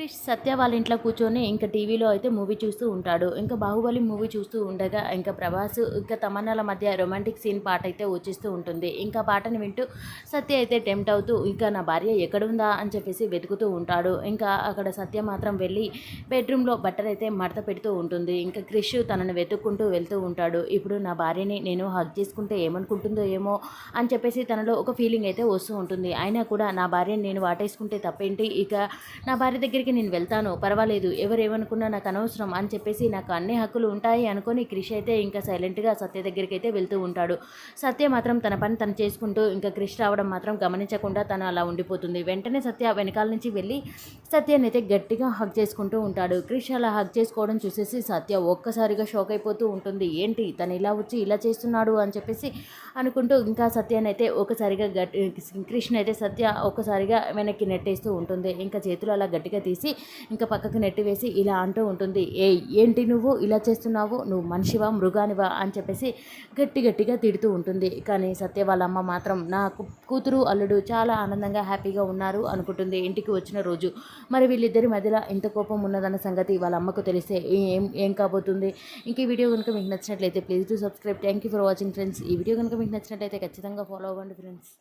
క్రిష్ సత్య వాళ్ళ ఇంట్లో కూర్చొని ఇంకా టీవీలో అయితే మూవీ చూస్తూ ఉంటాడు. ఇంకా బాహుబలి మూవీ చూస్తూ ఉండగా ఇంకా ప్రభాస్ ఇంకా తమన్నాల మధ్య రొమాంటిక్ సీన్ పాట అయితే వచ్చేస్తూ ఉంటుంది. ఇంకా పాటను వింటూ సత్య అయితే టెంప్ట్ అవుతూ ఇంకా నా భార్య ఎక్కడుందా? అని చెప్పేసి వెతుకుతూ ఉంటాడు. ఇంకా అక్కడ సత్య మాత్రం వెళ్ళి బెడ్రూమ్లో బట్టలు అయితే మడత పెడుతూ ఉంటుంది. ఇంకా క్రిష్ తనను వెతుక్కుంటూ వెళ్తూ ఉంటాడు. ఇప్పుడు నా భార్యని నేను హగ్ చేసుకుంటే ఏమనుకుంటుందో ఏమో? అని చెప్పేసి తనలో ఒక ఫీలింగ్ అయితే వస్తూ ఉంటుంది. అయినా కూడా నా భార్యని నేను వాటేసుకుంటే తప్పేంటి? ఇక నా భార్య దగ్గరికి నేను వెళ్తాను పర్వాలేదు ఎవరు ఏమనుకున్నా నాకు అనవసరం అని చెప్పేసి నాకు అన్ని హక్కులు ఉంటాయి అనుకొని క్రిష్ అయితే ఇంకా సైలెంట్గా సత్య దగ్గరికి అయితే వెళ్తూ ఉంటాడు. సత్య మాత్రం తన పని తను చేసుకుంటూ ఇంకా క్రిష్ రావడం మాత్రం గమనించకుండా తను అలా ఉండిపోతుంది. వెంటనే సత్య వెనకాల నుంచి వెళ్ళి సత్యాన్ని అయితే గట్టిగా హగ్ చేసుకుంటూ ఉంటాడు. క్రిష్ అలా హగ్ చేసుకోవడం చూసేసి సత్య ఒక్కసారిగా షాక్ అయిపోతూ ఉంటుంది. ఏంటి తను ఇలా వచ్చి ఇలా చేస్తున్నాడు? అని చెప్పేసి అనుకుంటూ ఇంకా సత్యాన్ని అయితే ఒకసారిగా గట్టి కృష్ణ అయితే సత్య ఒక్కసారిగా వెనక్కి నెట్టేస్తూ ఉంటుంది. ఇంకా చేతులు అలా గట్టిగా తీసి ఇంకా పక్కకు నెట్టివేసి ఇలా అంటూ ఉంటుంది. ఏ ఏంటి నువ్వు ఇలా చేస్తున్నావు? నువ్వు మనిషివా మృగానివా? అని చెప్పేసి గట్టి గట్టిగా తిడుతూ ఉంటుంది. కానీ సత్య వాళ్ళ అమ్మ మాత్రం నా కూతురు అల్లుడు చాలా ఆనందంగా హ్యాపీగా ఉన్నారు అనుకుంటుంది. ఇంటికి వచ్చిన రోజు మరి వీళ్ళిద్దరి మధ్యలో ఇంత కోపం ఉన్నదన్న సంగతి వాళ్ళ అమ్మకు తెలిస్తే ఏం ఏం కాబోతుంది? ఇంక ఈ వీడియో కనుక మీకు నచ్చినట్లయితే please to subscribe. Thank you for watching friends. ఈ వీడియో కనుక మీకు నచ్చినట్లయితే ఖచ్చితంగా ఫాలో అవ్వండి ఫ్రెండ్స్.